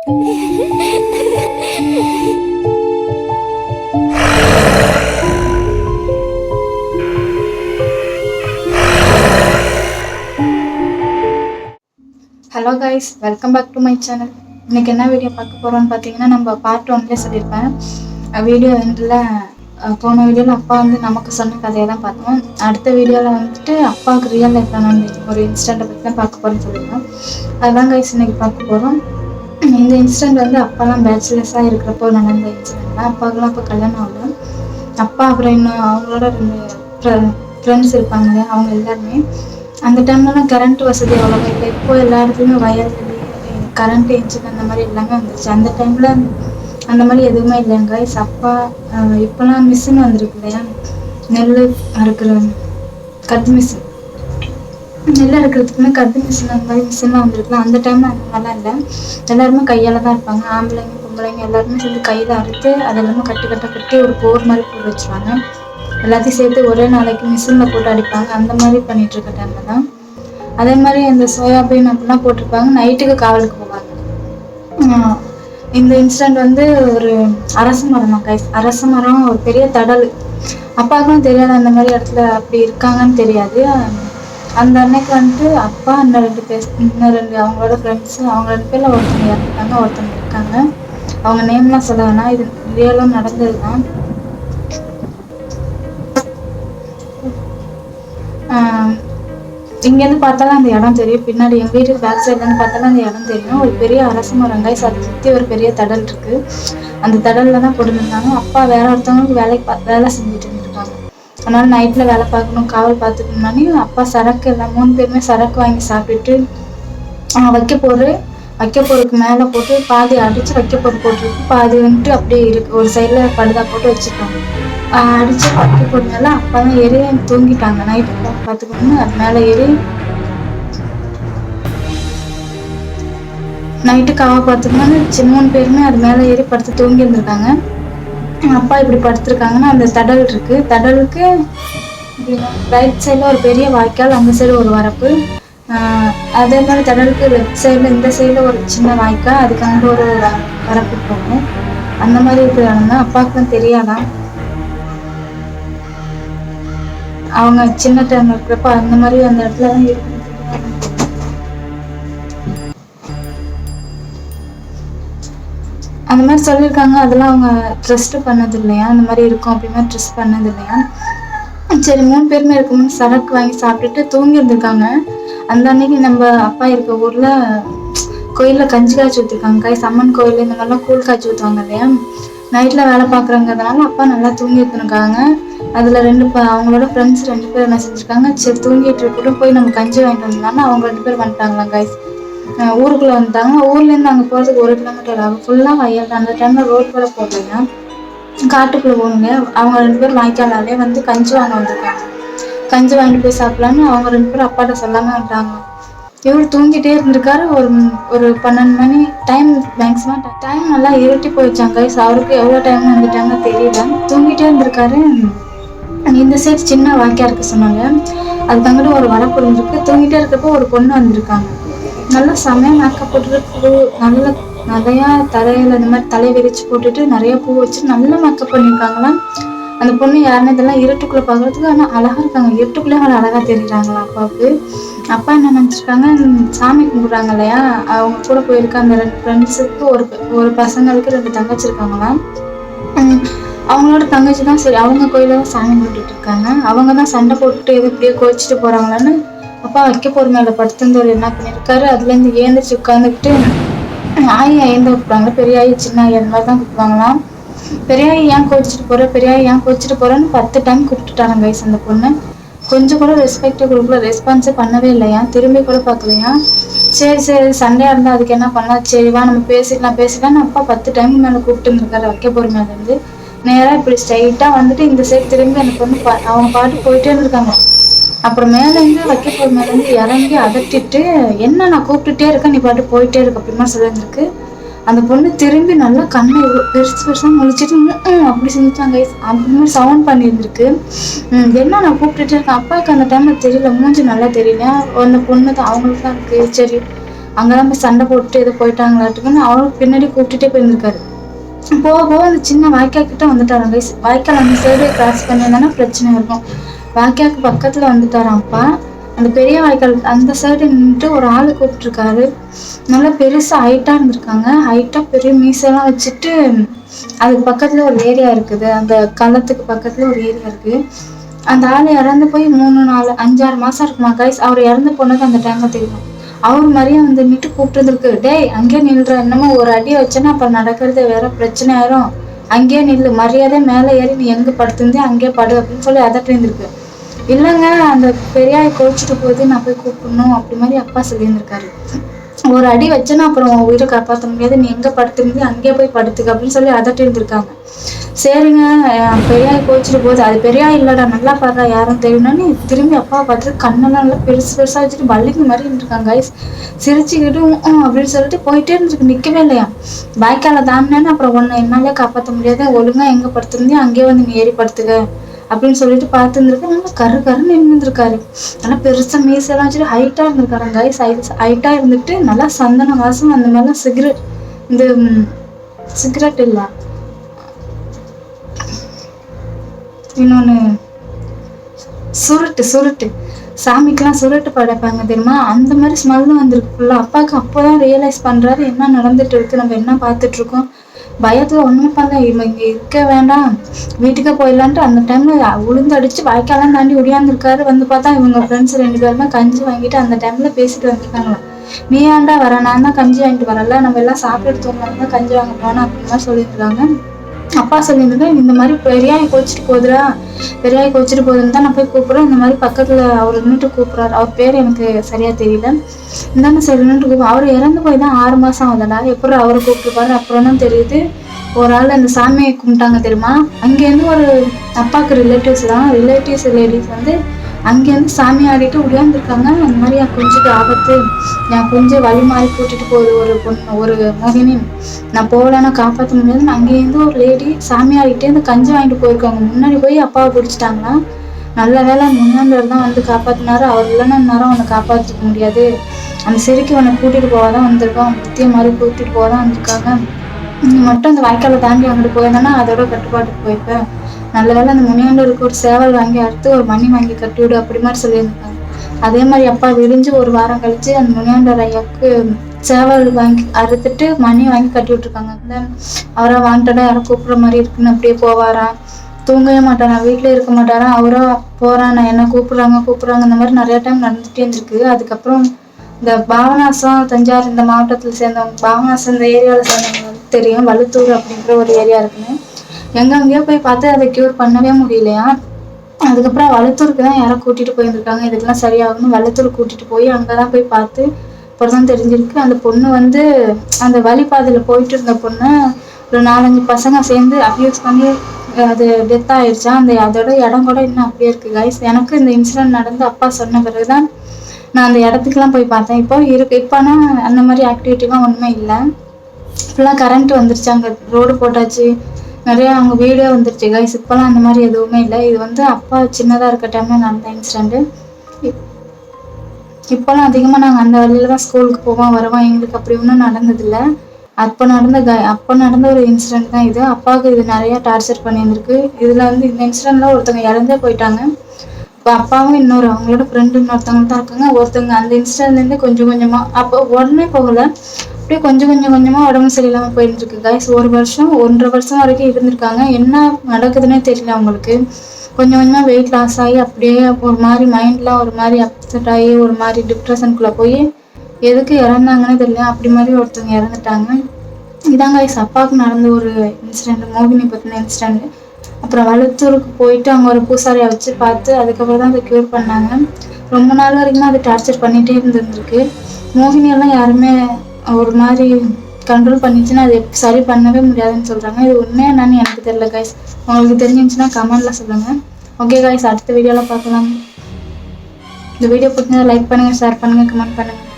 Hello guys welcome back to my channel இன்னைக்கு என்ன video பார்க்க போகிறோம்னு பார்த்தீங்கன்னா நம்ம பார்ட் ஒன்லேயே சொல்லியிருப்பேன். வீடியோ எண்டில் போன வீடியோவில் அப்பா வந்து நமக்கு சொன்ன கதையை தான் பார்த்தோம். அடுத்த வீடியோவில் வந்துட்டு அப்பாவுக்கு ரியல் லைஃப்பில் ஒரு இன்சிடெண்ட்டை பற்றி தான் பார்க்க போகிறோம்னு சொல்லியிருக்கோம் அதுதான் கைஸ் இன்னைக்கு பார்க்க போகிறோம் இந்த இன்சிடெண்ட் வந்து அப்பாலாம் பேச்சுலர்ஸாக இருக்கிறப்போ நடந்த இன்சிடெண்ட் தான் அப்பாவுக்குலாம் அப்போ கல்யாணம் ஆகல. அப்பா அப்புறம் இன்னும் அவங்களோட ரெண்டு ஃப்ரெண்ட்ஸ் இருப்பாங்க இல்லையா அவங்க எல்லாருமே. அந்த டைம்லலாம் கரண்ட் வசதி அவ்வளோவா இல்லை. இப்போ எல்லா இடத்துலையுமே வயல் கரண்ட் இன்ஜின் அந்த மாதிரி எல்லாமே வந்துருச்சு. அந்த டைமில் அந்த மாதிரி எதுவுமே இல்லைங்க கைஸ் அப்பா இப்போலாம் மிஷின் வந்திருக்கு இல்லையா? நெல் அறுக்கிற கத் மிஷின் நெல் அறுக்கிறதுக்குமே கத்து மிஷின் அந்த மாதிரி மிஷின்லாம் வந்திருக்குல்ல அந்த டைமில் அந்த மாதிரிலாம் இல்லை. எல்லாருமே கையால் தான் இருப்பாங்க ஆம்பளைங்க பொம்பளைங்க எல்லாருமே சேர்ந்து கையில் அறுத்து அதெல்லாமே கட்டு கட்ட கட்டி ஒரு போர் மாதிரி போட்டு வச்சுருவாங்க. எல்லாத்தையும் சேர்த்து ஒரே நாளைக்கு மிஷினில் போட்டு அடிப்பாங்க. அந்த மாதிரி பண்ணிட்டு இருக்க டைமில் தான். அதே மாதிரி இந்த சோயாபீன் அப்படிலாம் போட்டிருப்பாங்க. நைட்டுக்கு காவலுக்கு போவாங்க. இந்த இன்சிடெண்ட் வந்து ஒரு அரச மரம் கைஸ் அரச மரம் ஒரு பெரிய தடல். அப்பாவுக்கும் தெரியாது அந்த மாதிரி இடத்துல அப்படி இருக்காங்கன்னு தெரியாது. அந்த அன்னைக்கு வந்துட்டு அப்பா இன்னும் ரெண்டு பேர் இன்னும் ரெண்டு அவங்களோட ஃப்ரெண்ட்ஸ் அவங்க ரெண்டு பேர்ல ஒருத்தவங்க இறந்துட்டாங்க ஒருத்தவங்க இருக்காங்க. அவங்க நேம்லாம் சொல்ல வேணாம். இது ரியலாக நடந்தது தான். இங்கேருந்து பார்த்தாலும் அந்த இடம் தெரியும். பின்னாடி எங்கள் வீட்டுக்கு பேக் சைட்லேருந்து பார்த்தாலும் அந்த இடம் தெரியும். ஒரு பெரிய அரசு மரங்காய் கைஸ் அதை சுற்றி ஒரு பெரிய தடல் இருக்கு. அந்த தடலில் தான் போட்டுருந்தாங்க அப்பா வேற ஒருத்தவங்களுக்கு வேலைக்கு பா வேலை செஞ்சுட்டு இருந்திருக்காங்க. அதனால நைட்டில் வேலை பார்க்கணும் காவல் பார்த்துக்கணும்னாலே அப்பா சரக்கு எல்லாம் மூணு பேருமே சரக்கு வாங்கி சாப்பிட்டுட்டு வைக்க போகிற வைக்க போருக்கு மேலே போட்டு பாதி அடித்து வைக்க போர் போட்டிருக்கு. பாதி வந்துட்டு அப்படியே இருக்கு. ஒரு சைடில் படுதா போட்டு வச்சுருக்காங்க. அடிச்சு வைக்க போகிறதுனால அப்பா தான் ஏறி தூங்கிட்டாங்க. நைட்டு பார்த்துக்கணும்னு அது மேலே ஏறி நைட்டு காவல் பார்த்துக்கணும்னு சின்ன மூணு பேருமே அது மேலே ஏறி படுத்து தூங்கி இருந்திருக்காங்க அப்பா இப்படி படுத்திருக்காங்கன்னா அந்த தடல் இருக்கு. தடலுக்கு ரைட் சைடில் ஒரு பெரிய வாய்க்கால் அந்த சைடு ஒரு வரப்பு. அதே மாதிரி தடலுக்கு லெஃப்ட் சைடில் இந்த சைடில் ஒரு சின்ன வாய்க்கால் அதுக்காக ஒரு வரப்பு போகும். அந்த மாதிரி இருக்கிறாங்க அப்பாவுக்கு தான் தெரியாதான் அவங்க சின்ன டைம் இருக்கிறப்ப அந்த மாதிரி அந்த இடத்துல தான் இருக்கும் அந்த மாதிரி சொல்லியிருக்காங்க. அதெல்லாம் அவங்க ட்ரஸ்ட் பண்ணது இல்லையா அந்த மாதிரி இருக்கும் அப்படின்னா ட்ரஸ்ட் பண்ணது இல்லையா சரி மூணு பேருமே இருக்கும்போது சரக்கு வாங்கி சாப்பிட்டுட்டு தூங்கி இருந்திருக்காங்க அந்த அன்னைக்கு நம்ம அப்பா இருக்க ஊர்ல கோயில்ல கஞ்சி காய்ச்சி ஊற்றிருக்காங்க காய் சம்மன் கோயில் இந்த மாதிரிலாம் கூழ் காய்ச்சி ஊற்றுவாங்க இல்லையா? நைட்ல வேலை பார்க்குறங்கிறதுனால அப்பா நல்லா தூங்கி இருந்திருக்காங்க அதுல ரெண்டு ப அவங்களோட ஃப்ரெண்ட்ஸ் ரெண்டு பேர் என்ன செஞ்சிருக்காங்க? சரி தூங்கிட்டு இருக்கட்டும் போய் நம்ம கஞ்சி வாங்கிட்டு வந்தோம்னா அவங்க ரெண்டு பேர் வந்துட்டாங்களா கைஸ் ஊருக்குள்ளே வந்துட்டாங்க. ஊர்லேருந்து அங்கே போகிறதுக்கு ஒரு கிலோமீட்டர் ஆகும். ஃபுல்லாக வயல் அந்த டைமில் ரோட் கூட போடலைங்க காட்டுக்குள்ளே போகணுங்க. அவங்க ரெண்டு பேரும் வாய்க்காலாலே வந்து கஞ்சி வாங்க வந்திருக்காங்க. கஞ்சி வாங்கிட்டு போய் சாப்பிடலான்னு அவங்க ரெண்டு பேரும் அப்பாட்ட சொல்லாமல் வந்துட்டாங்க இவர் தூங்கிட்டே இருந்திருக்காரு. ஒரு ஒரு பன்னெண்டு மணி டைம் மேக்ஸிமம் டைம் நல்லா இருட்டி போயிடுச்சாங்க கைஸ் அவருக்கு எவ்வளோ டைம் வந்துட்டாங்க தெரியல. தூங்கிட்டே இருந்திருக்காரு. இந்த சைடு சின்ன வாக்கியா இருக்க சொன்னாங்க. அதுக்கு அங்கிட்டு ஒரு வரப்பு இருந்திருக்கு தூங்கிட்டே இருக்கப்போ ஒரு பொண்ணு வந்திருக்காங்க. நல்லா செமையாக மேக்கப் போட்டுட்டு பூ நல்ல நிறையா தலையில் இந்த மாதிரி தலை விரிச்சு போட்டுட்டு நிறைய பூ வச்சு நல்லா மேக்கப் பண்ணியிருக்காங்களாம் அந்த பொண்ணு யாருன்னு இதெல்லாம் இருட்டுக்குள்ளே பார்க்குறதுக்கு ஆனால் அழகாக இருக்காங்க. இருட்டுக்குள்ளே அவங்க அழகாக தெரியுறாங்களா அப்பாவுக்கு? அப்பா என்ன நினச்சிருக்காங்க சாமி கும்பிட்றாங்க இல்லையா? அவங்க கூட போயிருக்க அந்த ரெண்டு ஃப்ரெண்ட்ஸுக்கு ஒரு ஒரு பசங்களுக்கு ரெண்டு தங்கச்சி இருக்காங்களாம் அவங்களோட தங்கச்சி தான் சரி அவங்க கோயிலில் தான் சாமி கும்பிட்டுட்டு இருக்காங்க. அவங்க தான் சண்டை போட்டுட்டு எது இப்படியே கோச்சிட்டு போகிறாங்களான்னு அப்பா வைக்க போற மேல படுத்திருந்தவர் என்ன பண்ணிருக்காரு? அதுல இருந்து ஏந்திரிச்சு உட்காந்துக்கிட்டு ஆயி ஐந்து கூப்பிடுவாங்க பெரிய ஆயி சின்ன ஆயி அந்த மாதிரி தான் கூப்பிடுவாங்களாம். பெரிய ஆயி ஏன் கோச்சிட்டு போற? பெரிய ஆயி ஏன் கோச்சிட்டு போறேன்னு பத்து டைம் கூப்பிட்டுட்டாங்க கைஸ் அந்த பொண்ணு. கொஞ்சம் கூட ரெஸ்பெக்ட் கொடுக்கல. ரெஸ்பான்ஸே பண்ணவே இல்லையா திரும்பி கூட பார்க்கலையா? சரி சரி. சண்டையா இருந்தா அதுக்கு என்ன பண்ணலாம் சரி வா நம்ம பேசிக்கலாம் பேசிக்கலாம்னு அப்பா பத்து டைம் மேல கூப்பிட்டு இருந்திருக்காரு வைக்க போற இருந்து. நேரா இப்படி ஸ்ட்ரைட்டா வந்துட்டு இந்த சைடு திரும்பி அந்த பொண்ணு பா- அவங்க பாட்டு போயிட்டே இருந்திருக்காங்க. அப்புறம் மேலேருந்து வைக்க போற இருந்து இறங்கி அதட்டிட்டு என்ன நான் கூப்பிட்டுட்டே இருக்கேன் நீ பாட்டு போயிட்டே இருக்க அப்படிமா சொல்லியிருந்துருக்கு. அந்த பொண்ணு திரும்பி நல்லா கண்ணை இவ்வளோ பெருசு பெருசாக முழிச்சிட்டு அப்படி செஞ்சுட்டாங்க அப்படின்னு சவுண்ட் பண்ணியிருந்திருக்கு. என்ன நான் கூப்பிட்டுட்டே இருக்கேன்? அப்பாவுக்கு அந்த டைமில் தெரியல. மூஞ்சி நல்லா தெரியல அந்த பொண்ணு தான் அவங்களுக்கு தான் இருக்கு. சரி அங்கெல்லாம் போய் சண்டை போட்டு எதோ போயிட்டாங்களாட்டுக்குன்னு அவரும் பின்னாடி கூப்பிட்டுட்டே போயிருந்திருக்காரு. போக போக அந்த சின்ன வாய்க்கா கிட்ட வந்துட்டாங்க வாய்க்கால் அந்த சைடு கிராஸ் பண்ணியிருந்தானா பிரச்சனை இருக்கும். வாய்க்காக்கு பக்கத்துல வந்துட்டாராம் அப்பா அந்த பெரிய வாய்க்கால் அந்த சைடு நின்றுட்டு ஒரு ஆள் கூப்பிட்டுருக்காரு. நல்லா பெருசா ஹைட்டா இருந்திருக்காங்க. ஹைட்டா பெரிய மீசெல்லாம் வச்சுட்டு அதுக்கு பக்கத்துல ஒரு ஏரியா இருக்குது. அந்த களத்துக்கு பக்கத்துல ஒரு ஏரியா இருக்கு. அந்த ஆள் இறந்து போய் மூணு நாலு அஞ்சாறு மாசம் இருக்குமா கைஸ் அவர் இறந்து போனது அந்த டைம்ல தெரியும். அவர் மாதிரியே வந்து நின்று கூப்பிட்டு இருக்கு டேய் அங்கேயே நில்ற. என்னமோ ஒரு அடி வச்சேன்னா அப்போ நடக்கிறது வேற பிரச்சனை ஆயிரும். அங்கேயே நில்லு. மரியாதை மேலே ஏறி நீ எங்க படுத்துருந்தே அங்கேயே படு அப்படின்னு சொல்லி அதட்டிருந்திருக்கு. இல்லைங்க அந்த பெரியாய் கோச்சிட்டு போகுது நான் போய் கூப்பிடணும் அப்படி மாதிரி அப்பா சொல்லியிருந்திருக்காரு. ஒரு அடி வச்சேன்னா அப்புறம் உயிரை காப்பாற்ற முடியாது. நீ எங்க படுத்திருந்து அங்கேயே போய் படுத்துக்க அப்படின்னு சொல்லி அதட்டி இருந்திருக்காங்க. சரிங்க பெரியாய் கோச்சிட்டு போகுது அது பெரியாய் இல்லடா நல்லா பாடுறா யாரும் தெரியும்னு திரும்பி அப்பாவை பார்த்துட்டு கண்ணெல்லாம் நல்லா பெருசு பெருசா வச்சுட்டு பள்ளிக்கு மாதிரி இருந்திருக்காங்க கைஸ் சிரிச்சுக்கிட்டு அப்படின்னு சொல்லிட்டு போயிட்டே இருந்துருக்கு நிக்கவே இல்லையா? பாய்க்கால தாண்டினேன்னு அப்புறம் உன்னை என்னாலே காப்பாற்ற முடியாது. ஒழுங்கா எங்க படுத்திருந்தியோ அங்கேயே வந்து நீ ஏறி படுத்துக்க. அப்படின்னு சொல்லிட்டு பார்த்துருந்துருக்கு நல்லா கரு கருன்னு இருந்திருக்காரு. நல்லா பெருசா மீசெல்லாம் வச்சுட்டு ஹைட்டா இருந்திருக்காரு. கைஸ் ஹைட்டா இருந்துட்டு நல்லா சந்தன வாசம் அந்த மாதிரிலாம் சிகரெட் இந்த சிகரெட் இல்லை. இன்னொன்னு சுருட்டு சுருட்டு. சாமிக்கெல்லாம் சுருட்டு படைப்பாங்க தெரியுமா? அந்த மாதிரி ஸ்மெல்லும் வந்திருக்கு. ஃபுல்லாக அப்பாவுக்கு அப்போதான் ரியலைஸ் பண்றாரு. என்ன நடந்துட்டு இருக்கு? நம்ம என்ன பார்த்துட்டு இருக்கோம்? பயத்துல ஒண்ணுமே பண்ண இவங்க இருக்க வேண்டாம். வீட்டுக்கே போயிடலான்ட்டு அந்த டைம்ல உளுந்தடிச்சு வாய்க்காலாம் தாண்டி ஒடியாந்துருக்காரு. வந்து பார்த்தா இவங்க ஃப்ரெண்ட்ஸ் ரெண்டு பேருமே கஞ்சி வாங்கிட்டு அந்த டைம்ல பேசிட்டு வந்திருக்காங்களாம் நீ ஏன்டா வர? நான் தான் கஞ்சி வாங்கிட்டு வரல. நம்ம எல்லாம் சாப்பிட்டு தூங்கலாம் தான் கஞ்சி வாங்க போனோம் அப்படின்னு சொல்லியிருக்காங்க அப்பா சொல்லியிருந்தேன் இந்த மாதிரி பெரியாய் கோச்சிட்டு போகுதுடா பெரியாய் கோச்சிட்டு போகுதுன்னு தான் நான் போய் கூப்பிட்றேன். இந்த மாதிரி பக்கத்தில் அவர் நின்றுட்டு கூப்பிடுறாரு. அவர் பேர் எனக்கு சரியாக தெரியல. இந்தாண்ட சைடு நின்றுட்டு கூப்பிடு அவர் இறந்து போய் தான் ஆறு மாதம் ஆகுதுடா. எப்படி அவரை கூப்பிட்டுருப்பாரு அப்புறம் தான் தெரியுது. ஒரு ஆள் அந்த சாமியை கும்பிட்டாங்க தெரியுமா? அங்கேருந்து ஒரு அப்பாவுக்கு ரிலேட்டிவ்ஸ் தான். ரிலேட்டிவ்ஸ் லேடிஸ் வந்து அங்கேருந்து சாமி ஆடிட்டு உடையாந்துருக்காங்க. அந்த மாதிரி என் குஞ்சுக்கு ஆபத்து. என் குஞ்சு வழி மாறி கூட்டிட்டு போகுது. ஒரு பொண்ணு ஒரு மோகினி நான் போகலன்னா காப்பாற்ற முடியாதுன்னு அங்கேருந்து ஒரு லேடி சாமி ஆடிட்டே அந்த கஞ்சி வாங்கிட்டு போயிருக்காங்க. முன்னாடி போய் அப்பாவை பிடிச்சிட்டாங்கன்னா நல்ல வேலை முன்னாண்டர் தான் வந்து காப்பாத்தினாரு. அவர் இல்லைன்னா நேரம் அவனை காப்பாற்றிக்க முடியாது. அந்த சிறுக்கி உன்னை கூட்டிட்டு போகாதான் வந்திருக்கான். புத்திய மாதிரி கூட்டிட்டு போகாதான் வந்திருக்காங்க. நீ மட்டும் அந்த வாய்க்காலை தாண்டி வந்துட்டு போயிருந்தேன்னா அதோட கட்டுப்பாட்டுக்கு போயிருப்பேன். நல்ல வேளை அந்த முனியாண்டருக்கு ஒரு சேவல் வாங்கி அறுத்து ஒரு மணி வாங்கி கட்டி விடு அப்படி மாதிரி சொல்லியிருந்தாங்க. அதே மாதிரி அப்பா விரிஞ்சு ஒரு வாரம் கழிச்சு அந்த முனியாண்டர் ஐயாவுக்கு சேவல் வாங்கி அறுத்துட்டு மணி வாங்கி கட்டி விட்டுருக்காங்க. அந்த அவரை வாண்டடா யாரும் கூப்பிட்ற மாதிரி இருக்குன்னு அப்படியே போவாரா? தூங்கவே மாட்டாரா? வீட்டில் இருக்க மாட்டாரா? அவரோ போறான்? நான் என்ன கூப்பிடுறாங்க கூப்பிடுறாங்க? இந்த மாதிரி நிறைய டைம் நடந்துட்டே இருந்திருக்கு. அதுக்கப்புறம் இந்த பாவனாசம் தஞ்சாவூர் இந்த மாவட்டத்தில் சேர்ந்தவங்க பாவனாசம் இந்த ஏரியாவில் சேர்ந்தவங்க தெரியும். வள்ளுத்தூர் அப்படிங்கிற ஒரு ஏரியா இருக்குன்னு. எங்கெங்கேயோ போய் பார்த்து அதை க்யூர் பண்ணவே முடியலையா? அதுக்கப்புறம் வளத்தூருக்கு தான் யாரோ கூட்டிட்டு போயிருந்திருக்காங்க. இதுக்கெல்லாம் சரியாகும்னு வளத்தூர் கூட்டிட்டு போய் அங்கதான் போய் பார்த்து அப்புறம் தான் தெரிஞ்சிருக்கு. அந்த பொண்ணு வந்து அந்த வழிபாதையில போயிட்டு இருந்த பொண்ணு ஒரு நாலஞ்சு பசங்க சேர்ந்து அப்யூஸ் பண்ணி அது டெத் ஆயிடுச்சா அந்த அதோட இடம் கூட இன்னும் அப்படியே இருக்கு கைஸ் எனக்கு இந்த இன்சிடென்ட் நடந்து அப்பா சொன்ன பிறகுதான் நான் அந்த இடத்துக்குலாம் போய் பார்த்தேன். இப்போ இருக்கு. இப்போனா அந்த மாதிரி ஆக்டிவிட்டிலாம் ஒன்றுமே இல்லை. ஃபுல்லாக கரண்ட் வந்துருச்சு. அங்கே ரோடு போட்டாச்சு. நிறையா அங்கே வீடியோ வந்துருச்சு கைஸ் இப்போலாம் அந்த மாதிரி எதுவுமே இல்லை. இது வந்து அப்பா சின்னதாக இருக்க டைமில் நடந்த இன்சிடென்ட்டு இப்போலாம் அதிகமாக நாங்கள் அந்த வழியில தான் ஸ்கூலுக்கு போவோம் வருவோம். எங்களுக்கு அப்படி ஒன்றும் நடந்ததில்லை. அப்போ நடந்த க அப்போ நடந்த ஒரு இன்சிடென்ட் தான் இது. அப்பாவுக்கு இது நிறையா டார்ச்சர் பண்ணியிருந்திருக்கு. இதில் வந்து இந்த இன்சிடெண்ட்டில் ஒருத்தவங்க இறந்தே போயிட்டாங்க. இப்போ அப்பாவும் இன்னொரு அவங்களோட ஃப்ரெண்டு இன்னொருத்தவங்க தான் இருக்காங்க. ஒருத்தவங்க அந்த இன்ஸ்டன்ட்லேருந்து கொஞ்சம் கொஞ்சமாக அப்போ உடனே போகல. அப்படியே கொஞ்சம் கொஞ்சம் கொஞ்சமாக உடம்பு சரியில்லாமல் போயிட்டு இருக்கு கைஸ் ஒரு வருஷம் ஒன்றரை வருஷம் வரைக்கும் இருந்திருக்காங்க. என்ன நடக்குதுன்னே தெரியல அவங்களுக்கு. கொஞ்சம் கொஞ்சமாக வெயிட் லாஸ் ஆகி அப்படியே ஒரு மாதிரி மைண்ட்லாம் ஒரு மாதிரி அப்செட் ஆகி ஒரு மாதிரி டிப்ரெஷனுக்குள்ளே போய் எதுக்கு இறந்தாங்கன்னு தெரியல. அப்படி மாதிரி ஒருத்தவங்க இறந்துட்டாங்க. இதாங்க கைஸ் அப்பாவுக்கு நடந்த ஒரு இன்சிடென்ட் மோகினி பற்றின இன்சிடென்ட் அப்புறம் வழுத்தூருக்கு போயிட்டு அங்கே ஒரு பூசாரியை வச்சு பார்த்து அதுக்கப்புறம் தான் அதை க்யூர் பண்ணாங்க. ரொம்ப நாள் வரைக்கும் அது டார்ச்சர் பண்ணிகிட்டே இருந்திருந்துருக்கு. மோகினியெல்லாம் யாருமே ஒரு மாதிரி கண்ட்ரோல் பண்ணிச்சுன்னா அது சரி பண்ணவே முடியாதுன்னு சொல்கிறாங்க இது உண்மையாக என்னன்னு எனக்கு தெரியல கைஸ் உங்களுக்கு தெரிஞ்சிச்சுன்னா கமெண்ட்டில் சொல்லுங்கள் ஓகே கைஸ் அடுத்த வீடியோவில் பார்க்கலாம். இந்த வீடியோ பிடிச்சதை லைக் பண்ணுங்கள் ஷேர் பண்ணுங்கள் கமெண்ட் பண்ணுங்கள்